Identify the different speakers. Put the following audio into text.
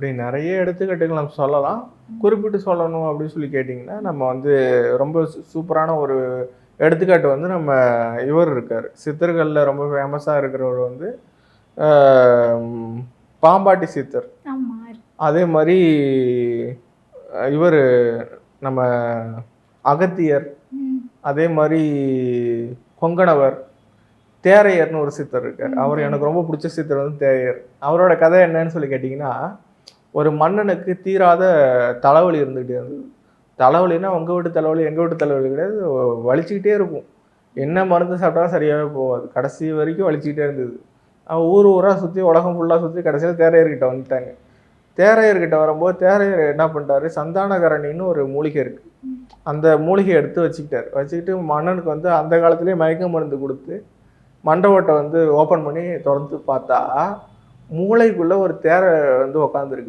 Speaker 1: அப்படி நிறைய எடுத்துக்காட்டுகள் நம்ம சொல்லலாம். குறிப்பிட்டு சொல்லணும் அப்படின்னு சொல்லி கேட்டிங்கன்னா நம்ம வந்து ரொம்ப சூப்பரான ஒரு எடுத்துக்காட்டு வந்து நம்ம இவர் இருக்கார். சித்தர்களில் ரொம்ப ஃபேமஸாக இருக்கிறவர் வந்து பாம்பாட்டி சித்தர். அதே மாதிரி இவர் நம்ம அகத்தியர். அதே மாதிரி கொங்கணவர் தேரையர்னு ஒரு சித்தர் இருக்கார். அவர் எனக்கு ரொம்ப பிடிச்ச சித்தர் வந்து தேரையர். அவரோட கதை என்னன்னு சொல்லி கேட்டிங்கன்னா ஒரு மன்னனுக்கு தீராத தலைவலி இருந்துகிட்டே இருந்தது. தலைவலின்னா உங்கள் வீட்டு தலைவலி எங்கள் வீட்டு தலைவலி கிடையாது. வலிச்சுக்கிட்டே இருக்கும். என்ன மருந்து சாப்பிட்டாலும் சரியாகவே போகாது. கடைசி வரைக்கும் வலிச்சுக்கிட்டே இருந்தது. அவன் ஊர் ஊராக சுற்றி உலகம் ஃபுல்லாக சுற்றி கடைசியில் தேரையர்கிட்ட வந்துட்டாங்க. தேரையர்கிட்ட வரும்போது தேரையர் என்ன பண்ணிட்டாரு? சந்தானகரணின்னு ஒரு மூலிகை இருக்குது அந்த மூலிகையை எடுத்து வச்சுக்கிட்டார். வச்சுக்கிட்டு மன்னனுக்கு வந்து அந்த காலத்துலேயே மயக்க மருந்து கொடுத்து மண்டபத்தை வந்து ஓப்பன் பண்ணி திறந்து பார்த்தா மூளைக்குள்ளே ஒரு தேரை வந்து உக்காந்துருக்கு.